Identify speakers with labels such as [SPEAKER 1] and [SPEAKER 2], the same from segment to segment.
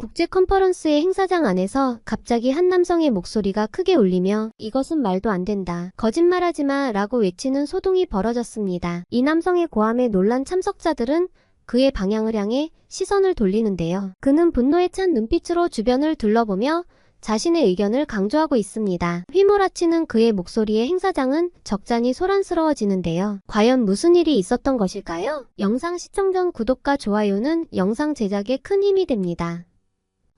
[SPEAKER 1] 국제 컨퍼런스의 행사장 안에서 갑자기 한 남성의 목소리가 크게 울리며 이것은 말도 안 된다. 거짓말하지 마 라고 외치는 소동이 벌어졌습니다. 이 남성의 고함에 놀란 참석자들은 그의 방향을 향해 시선을 돌리는데요. 그는 분노에 찬 눈빛으로 주변을 둘러보며 자신의 의견을 강조하고 있습니다. 휘몰아치는 그의 목소리에 행사장은 적잖이 소란스러워지는데요. 과연 무슨 일이 있었던 것일까요? 영상 시청 전 구독과 좋아요는 영상 제작에 큰 힘이 됩니다.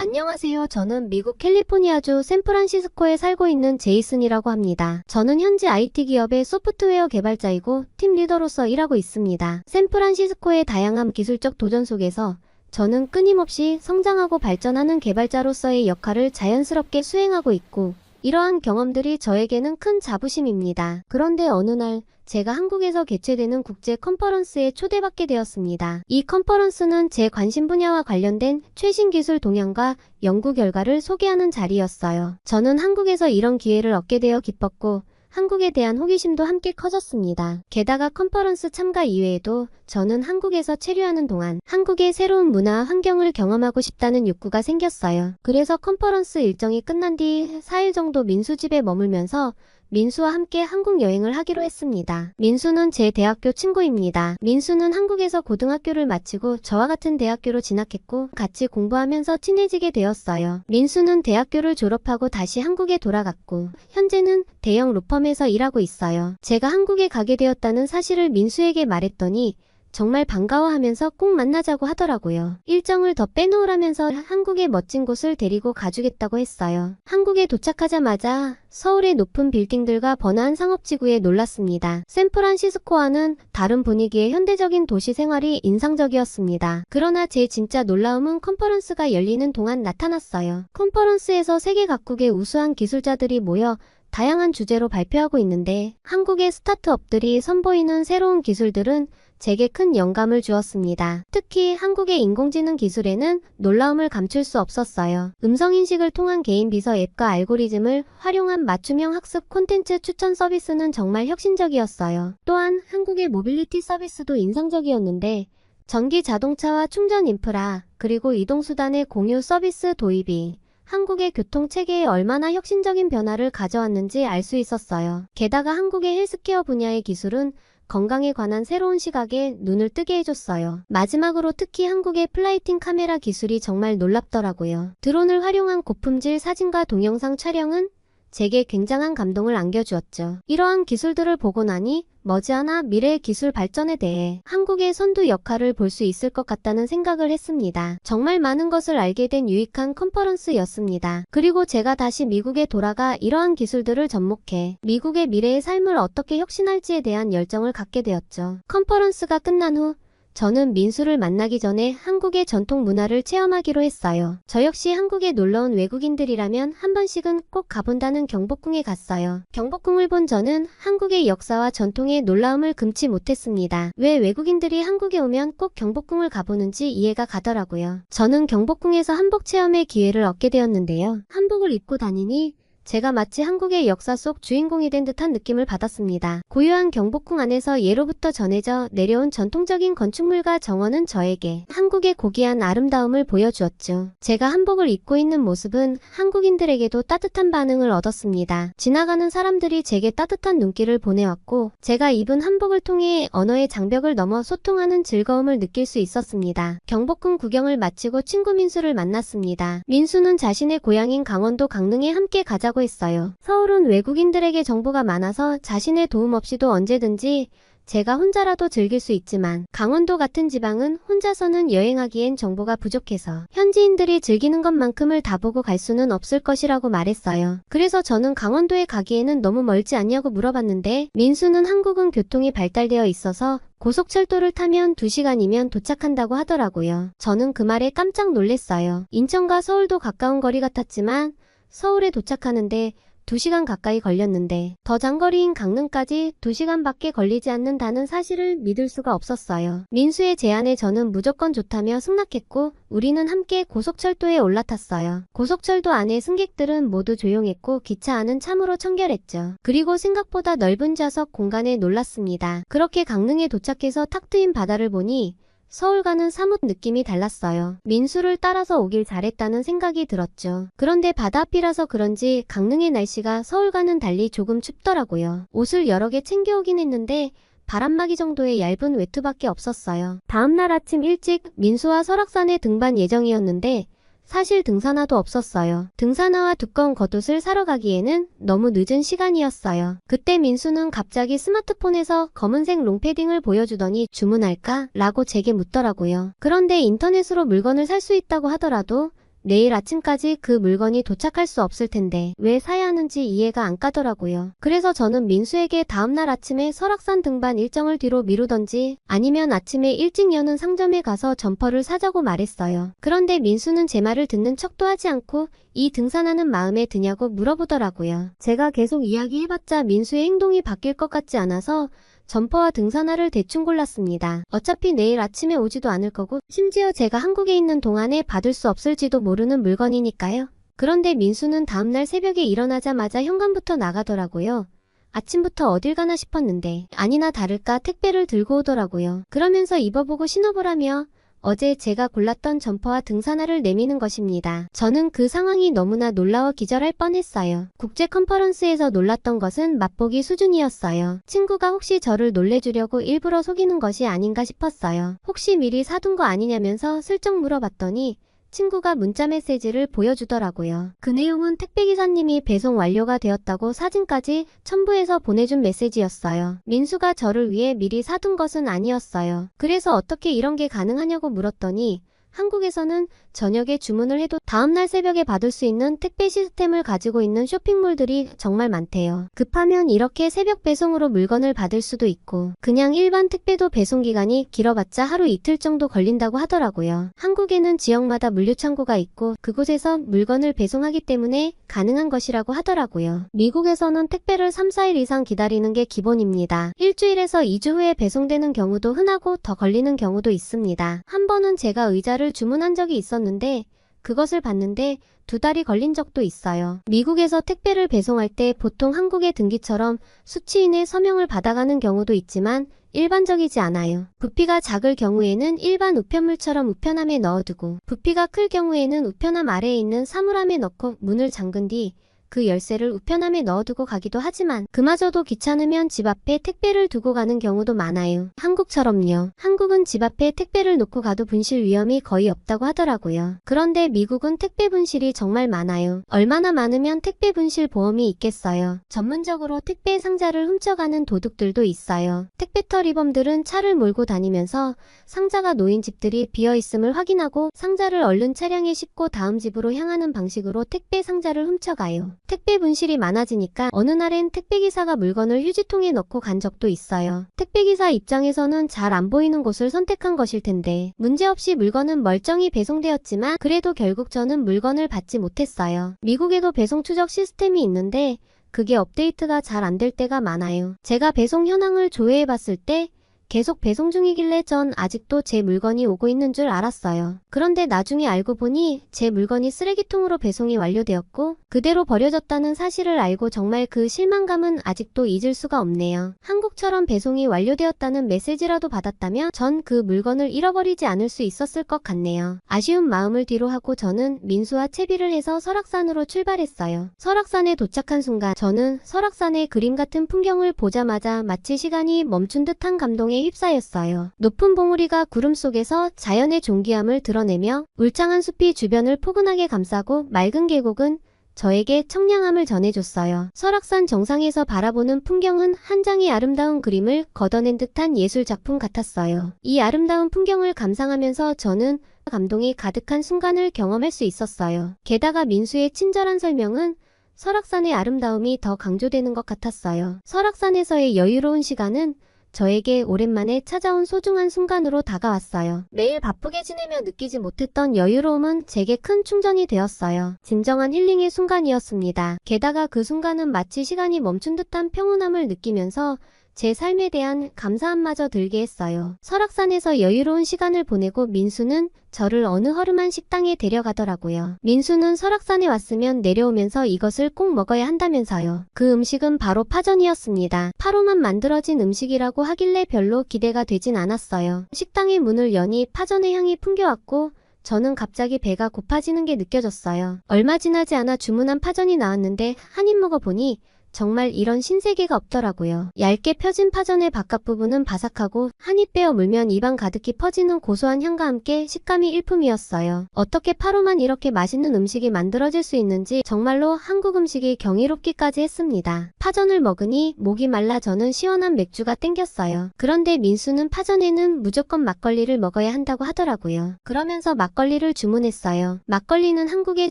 [SPEAKER 1] 안녕하세요. 저는 미국 캘리포니아주 샌프란시스코에 살고 있는 제이슨이라고 합니다. 저는 현재 IT 기업의 소프트웨어 개발자이고 팀 리더로서 일하고 있습니다. 샌프란시스코의 다양한 기술적 도전 속에서 저는 끊임없이 성장하고 발전하는 개발자로서의 역할을 자연스럽게 수행하고 있고 이러한 경험들이 저에게는 큰 자부심입니다. 그런데 어느 날 제가 한국에서 개최되는 국제 컨퍼런스에 초대받게 되었습니다. 이 컨퍼런스는 제 관심 분야와 관련된 최신 기술 동향과 연구 결과를 소개하는 자리였어요. 저는 한국에서 이런 기회를 얻게 되어 기뻤고 한국에 대한 호기심도 함께 커졌습니다. 게다가 컨퍼런스 참가 이외에도 저는 한국에서 체류하는 동안 한국의 새로운 문화 환경을 경험하고 싶다는 욕구가 생겼어요. 그래서 컨퍼런스 일정이 끝난 뒤 4일 정도 민수 집에 머물면서 민수와 함께 한국 여행을 하기로 했습니다. 민수는 제 대학교 친구입니다. 민수는 한국에서 고등학교를 마치고 저와 같은 대학교로 진학했고 같이 공부하면서 친해지게 되었어요. 민수는 대학교를 졸업하고 다시 한국에 돌아갔고 현재는 대형 로펌에서 일하고 있어요. 제가 한국에 가게 되었다는 사실을 민수에게 말했더니 정말 반가워하면서 꼭 만나자고 하더라고요. 일정을 더 빼놓으라면서 한국의 멋진 곳을 데리고 가주겠다고 했어요. 한국에 도착하자마자 서울의 높은 빌딩들과 번화한 상업지구에 놀랐습니다. 샌프란시스코와는 다른 분위기의 현대적인 도시 생활이 인상적이었습니다. 그러나 제 진짜 놀라움은 컨퍼런스가 열리는 동안 나타났어요. 컨퍼런스에서 세계 각국의 우수한 기술자들이 모여 다양한 주제로 발표하고 있는데 한국의 스타트업들이 선보이는 새로운 기술들은 제게 큰 영감을 주었습니다. 특히 한국의 인공지능 기술에는 놀라움을 감출 수 없었어요. 음성인식을 통한 개인 비서 앱과 알고리즘을 활용한 맞춤형 학습 콘텐츠 추천 서비스는 정말 혁신적이었어요. 또한 한국의 모빌리티 서비스도 인상적이었는데 전기 자동차와 충전 인프라, 그리고 이동수단의 공유 서비스 도입이 한국의 교통 체계에 얼마나 혁신적인 변화를 가져왔는지 알 수 있었어요. 게다가 한국의 헬스케어 분야의 기술은 건강에 관한 새로운 시각에 눈을 뜨게 해줬어요. 마지막으로 특히 한국의 플라이팅 카메라 기술이 정말 놀랍더라고요. 드론을 활용한 고품질 사진과 동영상 촬영은 제게 굉장한 감동을 안겨주었죠. 이러한 기술들을 보고 나니 머지않아 미래의 기술 발전에 대해 한국의 선두 역할을 볼 수 있을 것 같다는 생각을 했습니다. 정말 많은 것을 알게 된 유익한 컨퍼런스였습니다. 그리고 제가 다시 미국에 돌아가 이러한 기술들을 접목해 미국의 미래의 삶을 어떻게 혁신할지에 대한 열정을 갖게 되었죠. 컨퍼런스가 끝난 후 저는 민수를 만나기 전에 한국의 전통 문화를 체험하기로 했어요. 저 역시 한국에 놀러온 외국인들이라면 한 번씩은 꼭 가본다는 경복궁에 갔어요. 경복궁을 본 저는 한국의 역사와 전통의 놀라움을 금치 못했습니다. 왜 외국인들이 한국에 오면 꼭 경복궁을 가보는지 이해가 가더라고요. 저는 경복궁에서 한복 체험의 기회를 얻게 되었는데요. 한복을 입고 다니니 제가 마치 한국의 역사 속 주인공이 된 듯한 느낌을 받았습니다. 고요한 경복궁 안에서 예로부터 전해져 내려온 전통적인 건축물과 정원은 저에게 한국의 고귀한 아름다움을 보여주었죠. 제가 한복을 입고 있는 모습은 한국인들에게도 따뜻한 반응을 얻었습니다. 지나가는 사람들이 제게 따뜻한 눈길을 보내왔고 제가 입은 한복을 통해 언어의 장벽을 넘어 소통하는 즐거움을 느낄 수 있었습니다. 경복궁 구경을 마치고 친구 민수를 만났습니다. 민수는 자신의 고향인 강원도 강릉에 함께 가자고 했어요. 서울은 외국인들에게 정보가 많아서 자신의 도움 없이도 언제든지 제가 혼자라도 즐길 수 있지만 강원도 같은 지방은 혼자서는 여행하기엔 정보가 부족해서 현지인들이 즐기는 것만큼을 다 보고 갈 수는 없을 것이라고 말했어요. 그래서 저는 강원도에 가기에는 너무 멀지 않냐고 물어봤는데 민수는 한국은 교통이 발달되어 있어서 고속철도를 타면 2시간이면 도착한다고 하더라고요. 저는 그 말에 깜짝 놀랐어요. 인천과 서울도 가까운 거리 같았지만 서울에 도착하는데 2시간 가까이 걸렸는데 더 장거리인 강릉까지 2시간밖에 걸리지 않는다는 사실을 믿을 수가 없었어요. 민수의 제안에 저는 무조건 좋다며 승낙했고 우리는 함께 고속철도에 올라탔어요. 고속철도 안에 승객들은 모두 조용했고 기차 안은 참으로 청결했죠. 그리고 생각보다 넓은 좌석 공간에 놀랐습니다. 그렇게 강릉에 도착해서 탁 트인 바다를 보니 서울과는 사뭇 느낌이 달랐어요. 민수를 따라서 오길 잘했다는 생각이 들었죠. 그런데 바다 앞이라서 그런지 강릉의 날씨가 서울과는 달리 조금 춥더라고요. 옷을 여러 개 챙겨오긴 했는데 바람막이 정도의 얇은 외투밖에 없었어요. 다음날 아침 일찍 민수와 설악산에 등반 예정이었는데 사실 등산화도 없었어요. 등산화와 두꺼운 겉옷을 사러 가기에는 너무 늦은 시간이었어요. 그때 민수는 갑자기 스마트폰에서 검은색 롱패딩을 보여주더니 주문할까? 라고 제게 묻더라고요. 그런데 인터넷으로 물건을 살 수 있다고 하더라도 내일 아침까지 그 물건이 도착할 수 없을 텐데 왜 사야 하는지 이해가 안 가더라고요. 그래서 저는 민수에게 다음날 아침에 설악산 등반 일정을 뒤로 미루던지 아니면 아침에 일찍 여는 상점에 가서 점퍼를 사자고 말했어요. 그런데 민수는 제 말을 듣는 척도 하지 않고 이 등산하는 마음에 드냐고 물어보더라고요. 제가 계속 이야기해봤자 민수의 행동이 바뀔 것 같지 않아서 점퍼와 등산화를 대충 골랐습니다. 어차피 내일 아침에 오지도 않을 거고 심지어 제가 한국에 있는 동안에 받을 수 없을지도 모르는 물건이니까요. 그런데 민수는 다음날 새벽에 일어나자마자 현관부터 나가더라고요. 아침부터 어딜 가나 싶었는데 아니나 다를까 택배를 들고 오더라고요. 그러면서 입어보고 신어보라며 어제 제가 골랐던 점퍼와 등산화를 내미는 것입니다. 저는 그 상황이 너무나 놀라워 기절할 뻔했어요. 국제 컨퍼런스에서 놀랐던 것은 맛보기 수준이었어요. 친구가 혹시 저를 놀래주려고 일부러 속이는 것이 아닌가 싶었어요. 혹시 미리 사둔 거 아니냐면서 슬쩍 물어봤더니 친구가 문자 메시지를 보여주더라고요. 그 내용은 택배기사님이 배송 완료가 되었다고 사진까지 첨부해서 보내준 메시지였어요. 민수가 저를 위해 미리 사둔 것은 아니었어요. 그래서 어떻게 이런 게 가능하냐고 물었더니 한국에서는 저녁에 주문을 해도 다음날 새벽에 받을 수 있는 택배 시스템을 가지고 있는 쇼핑몰들이 정말 많대요. 급하면 이렇게 새벽 배송으로 물건을 받을 수도 있고 그냥 일반 택배도 배송 기간이 길어봤자 하루 이틀 정도 걸린다고 하더라고요. 한국에는 지역마다 물류창고가 있고 그곳에서 물건을 배송하기 때문에 가능한 것이라고 하더라고요. 미국에서는 택배를 3, 4일 이상 기다리는 게 기본입니다. 일주일에서 2주 후에 배송되는 경우도 흔하고 더 걸리는 경우도 있습니다. 한 번은 제가 의자를 주문한 적이 있었는데 그것을 봤는데 두 달이 걸린 적도 있어요. 미국에서 택배를 배송할 때 보통 한국의 등기처럼 수취인의 서명을 받아가는 경우도 있지만 일반적이지 않아요. 부피가 작을 경우에는 일반 우편물처럼 우편함에 넣어두고 부피가 클 경우에는 우편함 아래에 있는 사물함에 넣고 문을 잠근 뒤 그 열쇠를 우편함에 넣어두고 가기도 하지만 그마저도 귀찮으면 집 앞에 택배를 두고 가는 경우도 많아요. 한국처럼요. 한국은 집 앞에 택배를 놓고 가도 분실 위험이 거의 없다고 하더라고요. 그런데 미국은 택배 분실이 정말 많아요. 얼마나 많으면 택배 분실 보험이 있겠어요. 전문적으로 택배 상자를 훔쳐가는 도둑들도 있어요. 택배 터 리범들은 차를 몰고 다니면서 상자가 놓인 집들이 비어 있음을 확인하고 상자를 얼른 차량에 싣고 다음 집으로 향하는 방식으로 택배 상자를 훔쳐가요. 택배 분실이 많아지니까 어느 날엔 택배기사가 물건을 휴지통에 넣고 간 적도 있어요. 택배기사 입장에서는 잘 안 보이는 곳을 선택한 것일 텐데 문제없이 물건은 멀쩡히 배송되었지만 그래도 결국 저는 물건을 받지 못했어요. 미국에도 배송 추적 시스템이 있는데 그게 업데이트가 잘 안 될 때가 많아요. 제가 배송 현황을 조회해 봤을 때 계속 배송 중이길래 전 아직도 제 물건이 오고 있는 줄 알았어요. 그런데 나중에 알고 보니 제 물건이 쓰레기통으로 배송이 완료되었고 그대로 버려졌다는 사실을 알고 정말 그 실망감은 아직도 잊을 수가 없네요. 한국처럼 배송이 완료되었다는 메시지라도 받았다면 전 그 물건을 잃어버리지 않을 수 있었을 것 같네요. 아쉬운 마음을 뒤로 하고 저는 민수와 채비를 해서 설악산으로 출발했어요. 설악산에 도착한 순간 저는 설악산의 그림 같은 풍경을 보자마자 마치 시간이 멈춘 듯한 감동 에 휩싸였어요. 높은 봉우리가 구름 속에서 자연의 존귀함을 드러내며 울창한 숲이 주변을 포근하게 감싸고 맑은 계곡은 저에게 청량함을 전해줬어요. 설악산 정상에서 바라보는 풍경은 한 장의 아름다운 그림을 걷어낸 듯한 예술 작품 같았어요. 이 아름다운 풍경을 감상하면서 저는 감동이 가득한 순간을 경험할 수 있었어요. 게다가 민수의 친절한 설명은 설악산의 아름다움이 더 강조되는 것 같았어요. 설악산에서의 여유로운 시간은 저에게 오랜만에 찾아온 소중한 순간으로 다가왔어요. 매일 바쁘게 지내며 느끼지 못했던 여유로움은 제게 큰 충전이 되었어요. 진정한 힐링의 순간이었습니다. 게다가 그 순간은 마치 시간이 멈춘 듯한 평온함을 느끼면서 제 삶에 대한 감사함마저 들게 했어요. 설악산에서 여유로운 시간을 보내고 민수는 저를 어느 허름한 식당에 데려가더라고요. 민수는 설악산에 왔으면 내려오면서 이것을 꼭 먹어야 한다면서요. 그 음식은 바로 파전이었습니다. 파로만 만들어진 음식이라고 하길래 별로 기대가 되진 않았어요. 식당의 문을 여니 파전의 향이 풍겨왔고 저는 갑자기 배가 고파지는 게 느껴졌어요. 얼마 지나지 않아 주문한 파전이 나왔는데 한 입 먹어보니 정말 이런 신세계가 없더라고요. 얇게 펴진 파전의 바깥 부분은 바삭하고 한 입 빼어 물면 입안 가득히 퍼지는 고소한 향과 함께 식감이 일품이었어요. 어떻게 파로만 이렇게 맛있는 음식이 만들어질 수 있는지 정말로 한국 음식이 경이롭기까지 했습니다. 파전을 먹으니 목이 말라 저는 시원한 맥주가 땡겼어요. 그런데 민수는 파전에는 무조건 막걸리를 먹어야 한다고 하더라고요. 그러면서 막걸리를 주문했어요. 막걸리는 한국의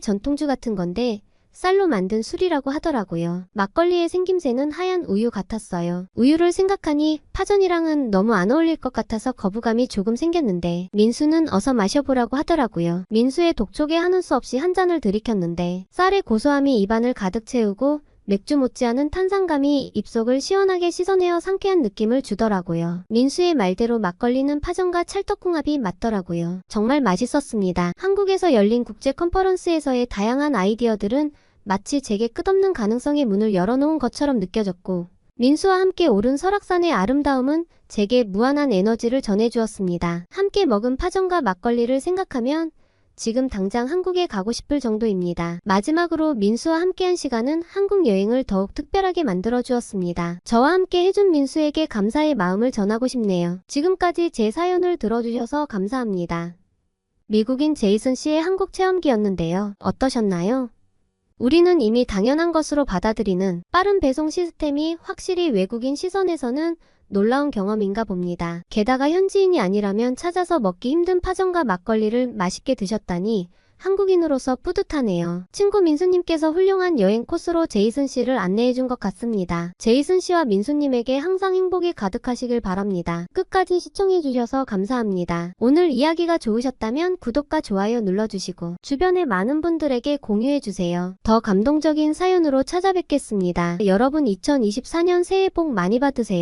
[SPEAKER 1] 전통주 같은 건데 쌀로 만든 술이라고 하더라고요. 막걸리의 생김새는 하얀 우유 같았어요. 우유를 생각하니 파전이랑은 너무 안 어울릴 것 같아서 거부감이 조금 생겼는데 민수는 어서 마셔보라고 하더라고요. 민수의 독촉에 하는 수 없이 한 잔을 들이켰는데 쌀의 고소함이 입안을 가득 채우고 맥주 못지않은 탄산감이 입속을 시원하게 씻어내어 상쾌한 느낌을 주더라고요. 민수의 말대로 막걸리는 파전과 찰떡궁합이 맞더라고요. 정말 맛있었습니다. 한국에서 열린 국제 컨퍼런스에서의 다양한 아이디어들은 마치 제게 끝없는 가능성의 문을 열어놓은 것처럼 느껴졌고 민수와 함께 오른 설악산의 아름다움은 제게 무한한 에너지를 전해주었습니다. 함께 먹은 파전과 막걸리를 생각하면 지금 당장 한국에 가고 싶을 정도입니다. 마지막으로 민수와 함께한 시간은 한국 여행을 더욱 특별하게 만들어 주었습니다. 저와 함께 해준 민수에게 감사의 마음을 전하고 싶네요. 지금까지 제 사연을 들어주셔서 감사합니다. 미국인 제이슨 씨의 한국 체험기였는데요. 어떠셨나요? 우리는 이미 당연한 것으로 받아들이는 빠른 배송 시스템이 확실히 외국인 시선에서는 놀라운 경험인가 봅니다. 게다가 현지인이 아니라면 찾아서 먹기 힘든 파전과 막걸리를 맛있게 드셨다니 한국인으로서 뿌듯하네요. 친구 민수님께서 훌륭한 여행 코스로 제이슨 씨를 안내해준 것 같습니다. 제이슨 씨와 민수님에게 항상 행복이 가득하시길 바랍니다. 끝까지 시청해주셔서 감사합니다. 오늘 이야기가 좋으셨다면 구독과 좋아요 눌러주시고 주변의 많은 분들에게 공유해주세요. 더 감동적인 사연으로 찾아뵙겠습니다. 여러분 2024년 새해 복 많이 받으세요.